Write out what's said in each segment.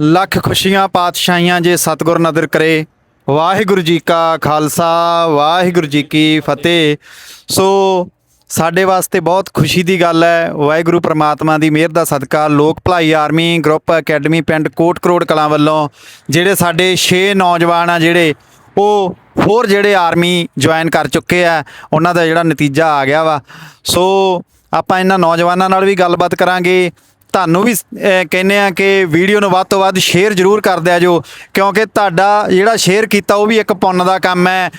ਲੱਖ ਖੁਸ਼ੀਆਂ ਪਾਤਸ਼ਾਹੀਆਂ ਜੇ ਸਤਿਗੁਰ ਨਦਰ ਕਰੇ। ਵਾਹਿਗੁਰੂ ਜੀ ਕਾ ਖਾਲਸਾ, ਵਾਹਿਗੁਰੂ ਜੀ ਕੀ ਫਤਿਹ। ਸੋ ਸਾਡੇ ਵਾਸਤੇ ਬਹੁਤ ਖੁਸ਼ੀ ਦੀ ਗੱਲ ਹੈ। ਵਾਹਿਗੁਰੂ ਪ੍ਰਮਾਤਮਾ ਦੀ ਮਿਹਰ ਦਾ ਸਦਕਾ ਲੋਕ ਭਲਾਈ ਆਰਮੀ ਗਰੁੱਪ ਅਕੈਡਮੀ ਪਿੰਡ ਕੋਟ ਕਰੋੜ ਕਲਾਂ ਵੱਲੋਂ ਜਿਹੜੇ ਸਾਡੇ 6 ਨੌਜਵਾਨ ਆ ਜਿਹੜੇ, ਉਹ ਹੋਰ ਜਿਹੜੇ ਆਰਮੀ ਜੁਆਇਨ ਕਰ ਚੁੱਕੇ ਆ, ਉਹਨਾਂ ਦਾ ਜਿਹੜਾ ਨਤੀਜਾ ਆ ਗਿਆ ਵਾ। ਸੋ ਆਪਾਂ ਇਹਨਾਂ ਨੌਜਵਾਨਾਂ ਨਾਲ ਵੀ ਗੱਲਬਾਤ ਕਰਾਂਗੇ। ਤੁਹਾਨੂੰ ਵੀ ਅਹ, ਕਹਿੰਦੇ ਆ ਕਿ ਵੀਡੀਓ ਨੂੰ ਵੱਧ ਤੋਂ ਵੱਧ ਸ਼ੇਅਰ ਜ਼ਰੂਰ ਕਰ ਦਿਆ ਜੋ ਕਿਉਂਕਿ ਤੁਹਾਡਾ ਜਿਹੜਾ ਸ਼ੇਅਰ ਕੀਤਾ ਉਹ ਵੀ ਇੱਕ ਪੁੰਨ ਦਾ ਕੰਮ ਹੈ।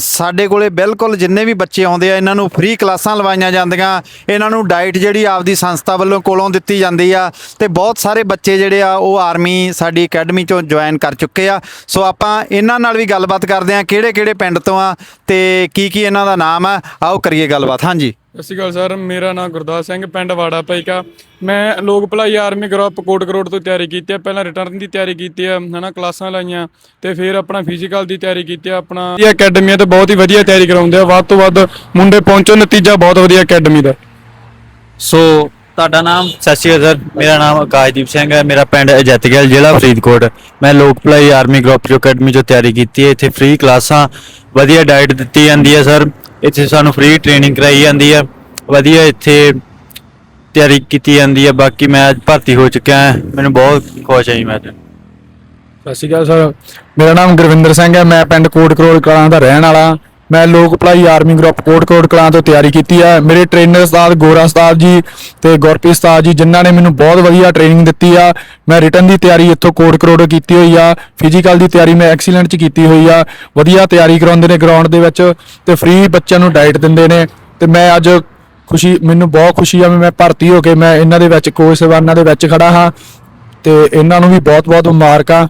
ਸਾਡੇ ਕੋਲੇ ਬਿਲਕੁਲ ਜਿੰਨੇ ਵੀ ਬੱਚੇ ਆਉਂਦੇ ਆ ਇਹਨਾਂ ਨੂੰ ਫ੍ਰੀ ਕਲਾਸਾਂ ਲਵਾਈਆਂ ਜਾਂਦੀਆਂ। ਇਹਨਾਂ ਨੂੰ ਡਾਈਟ ਜਿਹੜੀ ਆਪਦੀ ਸੰਸਥਾ ਵੱਲੋਂ ਕੋਲੋਂ ਦਿੱਤੀ ਜਾਂਦੀ ਆ। ਤੇ ਬਹੁਤ ਸਾਰੇ ਬੱਚੇ ਜਿਹੜੇ ਆ ਉਹ ਆਰਮੀ ਸਾਡੀ ਅਕੈਡਮੀ ਚੋਂ ਜੁਆਇਨ ਕਰ ਚੁੱਕੇ ਆ। ਸੋ ਆਪਾਂ ਇਹਨਾਂ ਨਾਲ ਵੀ ਗੱਲਬਾਤ ਕਰਦੇ ਆ ਕਿਹੜੇ ਕਿਹੜੇ ਪਿੰਡ ਤੋਂ ਆ ਤੇ ਕੀ ਕੀ ਇਹਨਾਂ ਦਾ ਨਾਮ ਆ। ਆਓ ਕਰੀਏ ਗੱਲਬਾਤ। ਹਾਂਜੀ। ਸਤਿ ਸ਼੍ਰੀ ਅਕਾਲ ਸਰ ਮੇਰਾ ਨਾਮ ਗੁਰਦਾਸ ਸਿੰਘ ਪਿੰਡ ਵਾੜਾ ਭਾਈਕਾ ਮੈਂ ਲੋਕ ਭਲਾਈ ਆਰਮੀ ਗਰੁੱਪ ਕੋਟ ਕਰੋੜ ਤੋਂ ਤਿਆਰੀ ਕੀਤੀ ਹੈ ਪਹਿਲਾਂ ਰਿਟਰਨ ਦੀ ਤਿਆਰੀ ਕੀਤੀ ਹੈ ਹਨਾ ਕਲਾਸਾਂ ਲਾਈਆਂ ਤੇ ਫਿਰ ਆਪਣਾ ਫਿਜ਼ੀਕਲ ਦੀ ਤਿਆਰੀ ਕੀਤੀ ਹੈ ਆਪਣਾ ਇਹ ਅਕੈਡਮੀ ਹੈ ਤੇ ਬਹੁਤ ਹੀ ਵਧੀਆ ਤਿਆਰੀ ਕਰਾਉਂਦੇ ਆ। ਵੱਧ ਤੋਂ ਵੱਧ ਮੁੰਡੇ ਪਹੁੰਚੋ ਨਤੀਜਾ ਬਹੁਤ ਵਧੀਆ ਅਕੈਡਮੀ ਦਾ। ਸੋ ਤੁਹਾਡਾ ਨਾਮ? ਸਤਿ ਸ਼੍ਰੀ ਅਕਾਲ ਸਰ ਮੇਰਾ ਨਾਮ ਆਕਾਸ਼ਦੀਪ ਸਿੰਘ ਹੈ ਮੇਰਾ ਪਿੰਡ ਅਜੈਤਗਿਲ ਜ਼ਿਲ੍ਹਾ ਫਰੀਦਕੋਟ। ਮੈਂ ਲੋਕ ਭਲਾਈ ਆਰਮੀ ਗਰੁੱਪ ਜੋ ਅਕੈਡਮੀ ਚੋਂ ਤਿਆਰੀ ਕੀਤੀ ਹੈ ਇੱਥੇ ਫ੍ਰੀ ਕਲਾਸਾਂ ਵਧੀਆ ਡਾਈਟ ਦਿੱਤੀ ਜਾਂਦੀ ਹੈ ਸਰ। ਇੱਥੇ ਸਾਨੂੰ ਫ੍ਰੀ ਟ੍ਰੇਨਿੰਗ ਕਰਾਈ ਜਾਂਦੀ ਹੈ ਵਧੀਆ ਇੱਥੇ ਤਿਆਰੀ ਕੀਤੀ ਜਾਂਦੀ ਹੈ ਬਾਕੀ ਮੈਂ ਅੱਜ ਭਰਤੀ ਹੋ ਚੁੱਕਿਆ ਹਾਂ। ਮੈਨੂੰ ਬਹੁਤ ਖੁਸ਼ ਹਾਂ ਜੀ ਮੈਂ ਅੱਜ ਸਤਿ ਸ਼੍ਰੀ ਅਕਾਲ ਸਰ। ਮੇਰਾ ਨਾਮ ਗੁਰਵਿੰਦਰ ਸਿੰਘ ਹੈ। ਮੈਂ ਪਿੰਡ ਕੋਟ ਕਰੋੜ ਕਲਾਂ ਦਾ ਰਹਿਣ ਵਾਲਾ ਮੈਂ ਲੋਕ ਭਲਾਈ ਆਰਮੀ ਗਰੁੱਪ ਕੋਟ ਕਰੋੜ ਕਲਾਂ ਤੋਂ ਤਿਆਰੀ ਕੀਤੀ ਹੈ ਮੇਰੇ ਟ੍ਰੇਨਰ ਉਸਤਾਦ ਗੋਰਾ ਉਸਤਾਦ ਜੀ ਤੇ ਗੁਰਪ੍ਰੀਤ ਉਸਤਾਦ ਜੀ, ਜਿਨ੍ਹਾਂ ਨੇ ਮੈਨੂੰ ਬਹੁਤ ਵਧੀਆ ਟ੍ਰੇਨਿੰਗ ਦਿੱਤੀ ਆ। ਮੈਂ ਰਿਟਰਨ ਦੀ ਤਿਆਰੀ ਇੱਥੋਂ ਕੋਟ ਕਰੋੜ ਕੀਤੀ ਹੋਈ ਆ। ਫਿਜ਼ੀਕਲ ਦੀ ਤਿਆਰੀ ਮੈਂ ਐਕਸੀਲੈਂਟ ਚ ਕੀਤੀ ਹੋਈ ਆ। ਵਧੀਆ ਤਿਆਰੀ ਕਰਾਉਂਦੇ ਨੇ ਗਰਾਊਂਡ ਦੇ ਵਿੱਚ ਤੇ ਫ੍ਰੀ ਬੱਚਿਆਂ ਨੂੰ ਡਾਈਟ ਦਿੰਦੇ ਨੇ। ਤੇ ਮੈਂ ਅੱਜ ਖੁਸ਼ੀ, ਮੈਨੂੰ ਬਹੁਤ ਖੁਸ਼ੀ ਆ ਵੀ ਮੈਂ ਭਰਤੀ ਹੋ ਕੇ ਮੈਂ ਇਹਨਾਂ ਦੇ ਵਿੱਚ ਕੋਚ ਸੇਵਾਨਾਂ ਦੇ ਵਿੱਚ ਖੜਾ ਹਾਂ। ਤੇ ਇਹਨਾਂ ਨੂੰ ਵੀ ਬਹੁਤ-ਬਹੁਤ ਮੁਬਾਰਕਾਂ।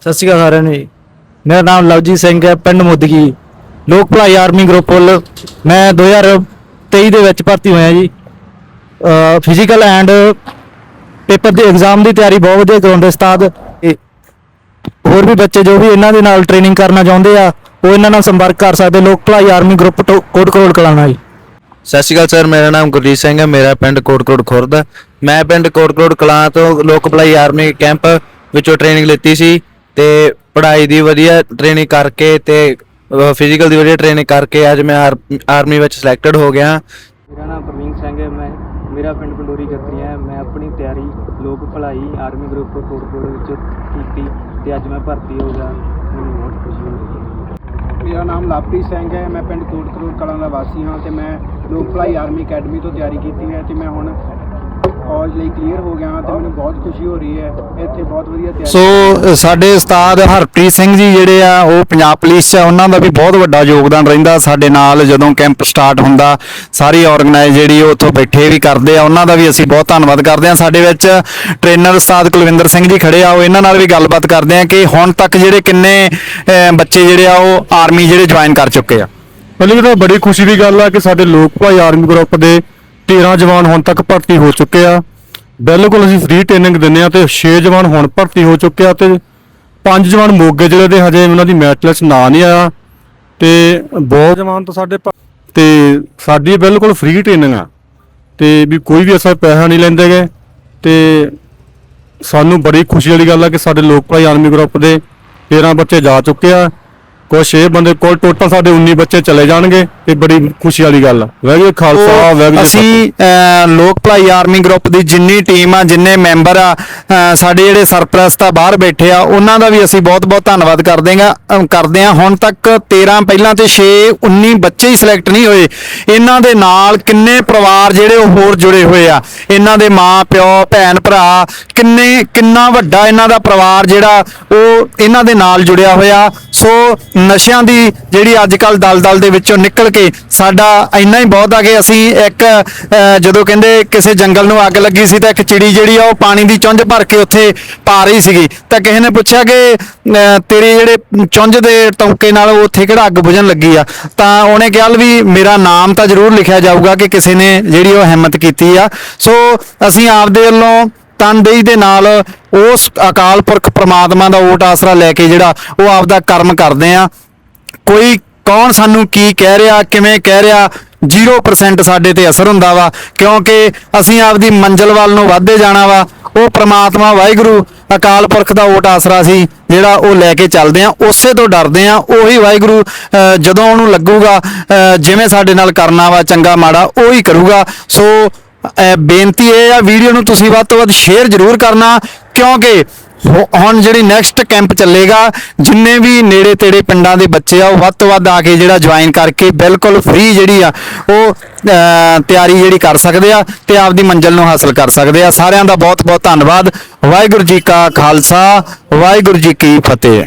ਸਤਿ ਸ਼੍ਰੀ ਅਕਾਲ ਸਾਰਿਆਂ ਨੂੰ ਜੀ। ਮੇਰਾ ਨਾਮ ਲਵਜੀਤ ਸਿੰਘ ਹੈ, ਪਿੰਡ ਮੁੱਦਗੀ। ਲੋਕ ਭਲਾਈ ਆਰਮੀ ਗਰੁੱਪ ਵੱਲ ਮੈਂ 2023 ਦੇ ਵਿੱਚ ਭਰਤੀ ਹੋਇਆ ਜੀ। ਫਿਜ਼ੀਕਲ ਐਂਡ ਪੇਪਰ ਦੇ ਐਗਜ਼ਾਮ ਦੀ ਤਿਆਰੀ ਬਹੁਤ ਵਧੀਆ ਕਰਾਉਂਦੇ ਉਸਤਾਦ। ਇਹ ਹੋਰ ਵੀ ਬੱਚੇ ਜੋ ਵੀ ਇਹਨਾਂ ਦੇ ਨਾਲ ਟ੍ਰੇਨਿੰਗ ਕਰਨਾ ਚਾਹੁੰਦੇ ਆ, ਉਹ ਇਹਨਾਂ ਨਾਲ ਸੰਪਰਕ ਕਰ ਸਕਦੇ, ਲੋਕ ਭਲਾਈ ਆਰਮੀ ਗਰੁੱਪ ਤੋਂ ਕੋਟ ਕਰੋੜ ਕਲਾਣਾ ਜੀ। ਸਤਿ ਸ਼੍ਰੀ ਅਕਾਲ ਸਰ, ਮੇਰਾ ਨਾਮ ਗੁਰਜੀਤ ਸਿੰਘ ਹੈ, ਮੇਰਾ ਪਿੰਡ ਕੋਟਕੋਟ ਖੁਰਦ। ਹੈ। ਮੈਂ ਪਿੰਡ ਕੋਟ ਕਰੋੜ ਕਲਾਂ ਤੋਂ ਲੋਕ ਭਲਾਈ ਆਰਮੀ ਕੈਂਪ ਵਿੱਚੋਂ ਟ੍ਰੇਨਿੰਗ ਲਿੱਤੀ ਸੀ ਤੇ ਪੜ੍ਹਾਈ ਦੀ ਵਧੀਆ ਟ੍ਰੇਨਿੰਗ ਕਰਕੇ ਤੇ ਫਿਜ਼ੀਕਲ ਦੀ ਵਧੀਆ ਟ੍ਰੇਨਿੰਗ ਕਰਕੇ ਅੱਜ ਮੈਂ ਆਰਮੀ ਵਿੱਚ ਸਿਲੈਕਟਡ ਹੋ ਗਿਆ। ਮੇਰਾ ਨਾਮ ਪ੍ਰਵੀਨ ਸਿੰਘ ਹੈ ਮੈਂ ਮੇਰਾ ਪਿੰਡ ਪੰਡੋਰੀ ਜੱਤਰੀਆ ਹੈ। ਮੈਂ ਆਪਣੀ ਤਿਆਰੀ ਲੋਕ ਭਲਾਈ ਆਰਮੀ ਗਰੁੱਪ ਕੋਟਕੋਟ ਵਿੱਚ ਕੀਤੀ ਤੇ ਅੱਜ ਮੈਂ ਭਰਤੀ ਹੋ ਗਿਆ। ਮੈਨੂੰ ਬਹੁਤ ਖੁਸ਼ੀ ਹੋ ਰਹੀ ਹੈ ਮੇਰਾ ਨਾਮ ਲਵਪ੍ਰੀਤ ਸਿੰਘ ਹੈ। ਮੈਂ ਪਿੰਡ ਕੋਟ ਕਰੋੜ ਕਲਾਂ ਦਾ ਵਾਸੀ ਹਾਂ ਤੇ ਮੈਂ ਲੋਕ ਭਲਾਈ ਆਰਮੀ ਅਕੈਡਮੀ ਤੋਂ ਤਿਆਰੀ ਕੀਤੀ ਹੈ ਤੇ ਮੈਂ ਹੁਣ ਕਾਲਜ ਲਈ ਕਲੀਅਰ ਹੋ ਗਿਆ ਹਾਂ ਤੇ ਮੈਨੂੰ ਬਹੁਤ ਖੁਸ਼ੀ ਹੋ ਰਹੀ ਹੈ। ਇੱਥੇ ਬਹੁਤ ਵਧੀਆ ਤਿਆਰੀ ਸੋ ਸਾਡੇ ਉਸਤਾਦ ਹਰਪ੍ਰੀਤ ਸਿੰਘ ਜੀ ਜਿਹੜੇ ਆ ਉਹ ਪੰਜਾਬ ਪੁਲਿਸ 'ਚ ਆ, ਉਹਨਾਂ ਦਾ ਵੀ ਬਹੁਤ ਵੱਡਾ ਯੋਗਦਾਨ ਰਹਿੰਦਾ। ਸਾਡੇ ਨਾਲ ਜਦੋਂ ਕੈਂਪ ਸਟਾਰਟ ਹੁੰਦਾ ਸਾਰੀ ਆਰਗੇਨਾਈਜ਼ ਜਿਹੜੀ ਉਹ ਉੱਥੋਂ ਬੈਠੇ ਵੀ ਕਰਦੇ ਆ ਉਹਨਾਂ ਦਾ ਵੀ ਅਸੀਂ ਬਹੁਤ ਧੰਨਵਾਦ ਕਰਦੇ ਆ ਸਾਡੇ ਵਿੱਚ ਟ੍ਰੇਨਰ ਉਸਤਾਦ ਕੁਲਵਿੰਦਰ ਸਿੰਘ ਜੀ ਖੜੇ ਆ ਉਹ ਇਹਨਾਂ ਨਾਲ ਵੀ ਗੱਲਬਾਤ ਕਰਦੇ ਆ ਕਿ ਹੁਣ ਤੱਕ ਜਿਹੜੇ ਕਿੰਨੇ ਬੱਚੇ ਜਿਹੜੇ ਆ ਉਹ ਆਰਮੀ ਜਿਹੜੇ ਜੁਆਇਨ ਕਰ ਚੁੱਕੇ ਆ। ਪਹਿਲੀ ਤਾਂ ਬੜੀ ਖੁਸ਼ੀ ਦੀ ਗੱਲ ਆ ਕਿ ਸਾਡੇ ਲੋਕ ਭਾਈ ਆਰਮੀ ਗਰੁੱਪ ਦੇ 13 ਜਵਾਨ ਹੁਣ ਤੱਕ ਭਰਤੀ ਹੋ ਚੁੱਕੇ ਆ। ਬਿਲਕੁਲ ਅਸੀਂ ਫ੍ਰੀ ਟ੍ਰੇਨਿੰਗ ਦਿੰਦੇ ਆ ਤੇ 6 ਜਵਾਨ ਹੁਣ ਭਰਤੀ ਹੋ ਚੁੱਕੇ ਆ ਤੇ 5 ਜਵਾਨ ਮੋਗੇ ਜ਼ਿਲ੍ਹੇ ਦੇ ਹਜੇ ਉਹਨਾਂ ਦੀ ਮੈਰਿਟ ਲਿਸਟ ਨਾਂ ਨਹੀਂ ਆਇਆ। ਤੇ ਬਹੁਤ ਜਵਾਨ ਤਾਂ ਸਾਡੇ ਭ- ਤੇ ਸਾਡੀ ਬਿਲਕੁਲ ਫ੍ਰੀ ਟ੍ਰੇਨਿੰਗ ਆ। ਤੇ ਵੀ ਕੋਈ ਵੀ ਅਸਾਂ ਪੈਸਾ ਨਹੀਂ ਲੈਂਦੇ ਗੇ। ਤੇ ਸਾਨੂੰ ਬੜੀ ਖੁਸ਼ੀ ਵਾਲੀ ਗੱਲ ਆ ਕਿ ਸਾਡੇ ਲੋਕ ਭਾਈ ਆਰਮੀ ਗਰੁੱਪ ਦੇ 13 ਬੱਚੇ ਜਾ ਚੁੱਕੇ ਆ। ਕੁਛ 6 ਬੰਦੇ ਕੋਲ ਟੋਟਲ ਸਾਡੇ 19 ਬੱਚੇ ਚਲੇ ਜਾਣਗੇ। ਤੇ ਬੜੀ ਖੁਸ਼ੀ ਵਾਲੀ ਗੱਲ ਆ। ਵੈਗੂ ਖਾਲਸਾ ਵੈਗੂ ਅਸੀਂ ਅਹ, ਲੋਕ ਭਲਾਈ ਆਰਮੀ ਗਰੁੱਪ ਦੀ ਜਿੰਨੀ ਟੀਮ ਆ ਜਿੰਨੇ ਮੈਂਬਰ ਆ ਅਹ, ਸਾਡੇ ਜਿਹੜੇ ਸਰਪ੍ਰਸਤ ਆ ਬਾਹਰ ਬੈਠੇ ਆ ਉਹਨਾਂ ਦਾ ਵੀ ਅਸੀਂ ਬਹੁਤ-ਬਹੁਤ ਧੰਨਵਾਦ ਕਰਦੇ ਅਹ, ਕਰਦੇ ਆ। ਹੁਣ ਤੱਕ 13 ਪਹਿਲਾਂ ਤੇ 6 19 ਬੱਚੇ ਹੀ ਸਿਲੈਕਟ ਨਹੀਂ ਹੋਏ। ਇਹਨਾਂ ਦੇ ਨਾਲ ਕਿੰਨੇ ਪਰਿਵਾਰ ਜਿਹੜੇ ਉਹ ਹੋਰ ਜੁੜੇ ਹੋਏ ਆ? ਇਹਨਾਂ ਦੇ ਮਾਂ ਪਿਓ ਭੈਣ ਭਰਾ ਕਿੰਨੇ ਕਿੰਨਾ ਵੱਡਾ ਇਹਨਾਂ ਦਾ ਪਰਿਵਾਰ ਜਿਹੜਾ ਉਹ ਇਹਨਾਂ ਦੇ ਨਾਲ ਜੁੜਿਆ ਹੋਇਆ? ਸੋ ਨਸ਼ਿਆਂ ਦੀ ਜਿਹੜੀ ਅੱਜ ਕੱਲ ਦਲਦਲ ਦੇ ਵਿੱਚੋਂ ਨਿਕਲ ਕੇ ਸਾਡਾ ਇੰਨਾ ਹੀ ਬਹੁਤ ਆ ਕਿ ਅਸੀਂ ਇੱਕ ਜਦੋਂ ਕਹਿੰਦੇ ਕਿਸੇ ਜੰਗਲ ਨੂੰ ਅੱਗ ਲੱਗੀ ਸੀ ਤਾਂ ਇੱਕ ਚਿੜੀ ਜਿਹੜੀ ਆ ਉਹ ਪਾਣੀ ਦੀ ਚੁੰਝ ਭਰ ਕੇ ਉੱਥੇ ਪਾ ਰਹੀ ਸੀਗੀ। ਤਾਂ ਕਿਸੇ ਨੇ ਪੁੱਛਿਆ ਕਿ ਤੇਰੇ ਜਿਹੜੇ ਚੁੰਝ ਦੇ ਟੌਂਕੇ ਨਾਲ ਉੱਥੇ ਕਿਹੜਾ ਅੱਗ ਬੁਝਣ ਲੱਗੀ ਆ? ਤਾਂ ਉਹਨੇ ਕਿਹਾ ਵੀ ਮੇਰਾ ਨਾਮ ਤਾਂ ਜ਼ਰੂਰ ਲਿਖਿਆ ਜਾਊਗਾ ਕਿ ਕਿਸੇ ਨੇ ਜਿਹੜੀ ਉਹ ਹਿੰਮਤ ਕੀਤੀ ਆ। ਸੋ ਅਸੀਂ ਆਪਦੇ ਵੱਲੋਂ ਤਨਦੇਹੀ ਦੇ ਨਾਲ ਉਸ ਅਕਾਲ ਪੁਰਖ ਪ੍ਰਮਾਤਮਾ ਦਾ ਓਟ ਆਸਰਾ ਲੈ ਕੇ ਜਿਹੜਾ ਉਹ ਆਪਦਾ ਕਰਮ ਕਰਦੇ ਆ। ਕੋਈ ਕੌਣ ਸਾਨੂੰ ਕੀ ਕਹਿ ਰਿਹਾ, ਕਿਵੇਂ ਕਹਿ ਰਿਹਾ 0% ਸਾਡੇ ਤੇ ਅਸਰ ਹੁੰਦਾ ਵਾ, ਕਿਉਂਕਿ ਅਸੀਂ ਆਪਦੀ ਮੰਜ਼ਿਲ ਵੱਲ ਨੂੰ ਵਧਦੇ ਜਾਣਾ ਵਾ। ਉਹ ਪ੍ਰਮਾਤਮਾ ਵਾਹਿਗੁਰੂ ਅਕਾਲ ਪੁਰਖ ਦਾ ਓਟ ਆਸਰਾ ਸੀ, ਜਿਹੜਾ ਉਹ ਲੈ ਕੇ ਚੱਲਦੇ ਆ, ਉਸੇ ਤੋਂ ਡਰਦੇ ਆ, ਉਹੀ ਵਾਹਿਗੁਰੂ ਜਦੋਂ ਉਹਨੂੰ ਲੱਗੂਗਾ ਜਿਵੇਂ ਸਾਡੇ ਨਾਲ ਕਰਨਾ ਵਾ, ਚੰਗਾ ਮਾੜਾ, ਉਹੀ ਕਰੂਗਾ। ਸੋ ਬੇਨਤੀ ਇਹ ਆ, ਵੀਡੀਓ ਨੂੰ ਤੁਸੀਂ ਵੱਧ ਤੋਂ ਵੱਧ ਸ਼ੇਅਰ ਜ਼ਰੂਰ ਕਰਨਾ, ਕਿਉਂਕਿ ਹੁ- ਹੁਣ ਜਿਹੜੀ ਨੈਕਸਟ ਕੈਂਪ ਚੱਲੇਗਾ, ਜਿੰਨੇ ਵੀ ਨੇੜੇ ਤੇੜੇ ਪਿੰਡਾਂ ਦੇ ਬੱਚੇ ਆ, ਉਹ ਵੱਧ ਤੋਂ ਵੱਧ ਆ ਕੇ ਜਿਹੜਾ ਜੁਆਇਨ ਕਰਕੇ ਬਿਲਕੁਲ ਫ੍ਰੀ ਜਿਹੜੀ ਆ, ਉਹ ਤਿਆਰੀ ਜਿਹੜੀ ਕਰ ਸਕਦੇ ਆ ਤੇ ਆਪਦੀ ਮੰਜ਼ਿਲ ਨੂੰ ਹਾਸਲ ਕਰ ਸਕਦੇ ਆ। ਸਾਰਿਆਂ ਦਾ ਬਹੁਤ ਬਹੁਤ ਧੰਨਵਾਦ। ਵਾਹਿਗੁਰੂ ਜੀ ਕਾ ਖਾਲਸਾ, ਵਾਹਿਗੁਰੂ ਜੀ ਕੀ ਫਤਿਹ।